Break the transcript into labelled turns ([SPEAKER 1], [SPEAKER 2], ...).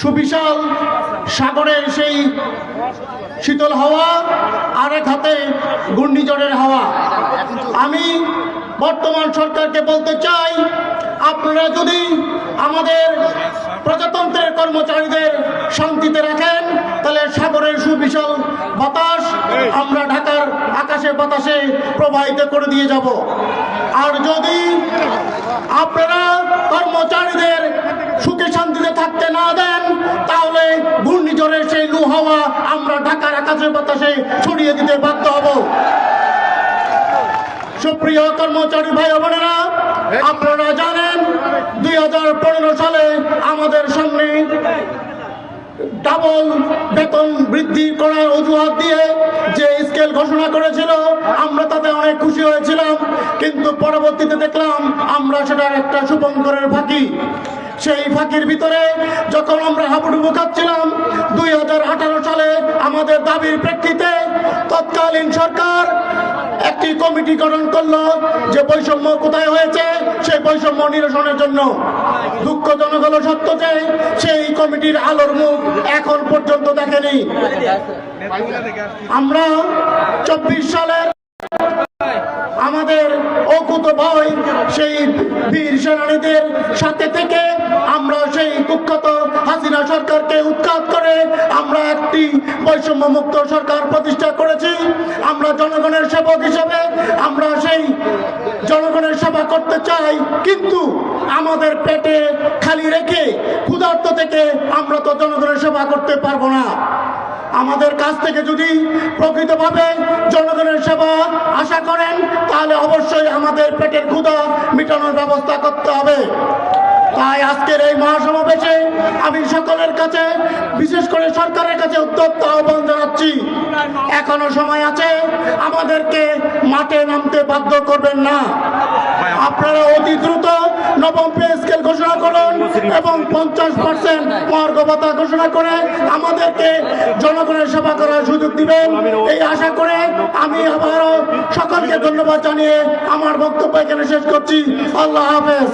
[SPEAKER 1] সুবিশাল সাগরের সেই শীতল হাওয়া আরেক হাতে ঘূর্ণিঝড়ের হাওয়া। আমি বর্তমান সরকারকে বলতে চাই, আপনারা যদি আমাদের প্রজাতন্ত্রের কর্মচারীদের শান্তিতে রাখেন, তাহলে সাগরের সুবিশাল বাতাস আমরা ঢাকার আকাশে বাতাসে প্রবাহিত করে দিয়ে যাব। আর যদি আপনারা কর্মচারীদের হাওয়া, আমরা ঢাকার আকাশে বাতাসে ছড়িয়ে দিতে বাধ্য হব। সুপ্রিয় কর্মচারী ভাই বোনেরা, আপনারা জানেন দুই হাজার পনেরো সালে আমাদের সামনে ডাবল বেতন বৃদ্ধি করার অজুহাত দিয়ে যে স্কেল ঘোষণা করেছিল, আমরা তাতে অনেক খুশি হয়েছিলাম, কিন্তু পরবর্তীতে দেখলাম আমরা সেটার একটা শুভঙ্করের ফাঁকি। সেই ফাঁকির ভিতরে যখন আমরা হাবুডুবু খাচ্ছিলাম আমাদের দাবির প্রেক্ষিতে তৎকালীন সরকার একটি কমিটি গঠন করল যে বৈষম্য কোথায় হয়েছে, সেই বৈষম্য নিরসনের জন্য দুঃখজনক হলো সত্য যে সেই কমিটির আলোর মুখ এখন পর্যন্ত দেখেনি। আমরা চব্বিশ সালের আমাদের অকুত ভয় সেই বীর সেনানীদের সাথে থেকে আমরা সেই কুখ্যাত হাসিনা সরকারকে উৎখাত করে আমরা একটি বৈষম্য মুক্ত সরকার প্রতিষ্ঠা করেছি। আমরা জনগণের সেবক হিসেবে আমরা সেই জনগণের সেবা করতে চাই। কিন্তু আমাদের পেটে খালি রেখে ক্ষুধার্ত থেকে আমরা তো জনগণের সেবা করতে পারব না। আমাদের কাছ থেকে যদি প্রকৃতভাবে জনগণের সেবা আশা করেন, তাহলে অবশ্যই আমাদের পেটের ক্ষুধা মেটানোর ব্যবস্থা করতে হবে। তাই আজকের এই মহাসমাবেশে আমি সকলের কাছে বিশেষ করে সরকারের কাছে উত্তপ্ত আহ্বান জানাচ্ছি। এখনও সময় আছে, আমাদেরকে মাঠে নামতে বাধ্য করবেন না। আপনারা অতি দ্রুত নবম পে স্কেল ঘোষণা করুন এবং পঞ্চাশ পার্সেন্ট মহার্ঘ ভাতা ঘোষণা করে আমাদেরকে জনগণের সেবা করার সুযোগ দিবেন। এই আশা করে আমি আবারও সকলকে ধন্যবাদ জানিয়ে আমার বক্তব্য এখানে শেষ করছি। আল্লাহ হাফেজ।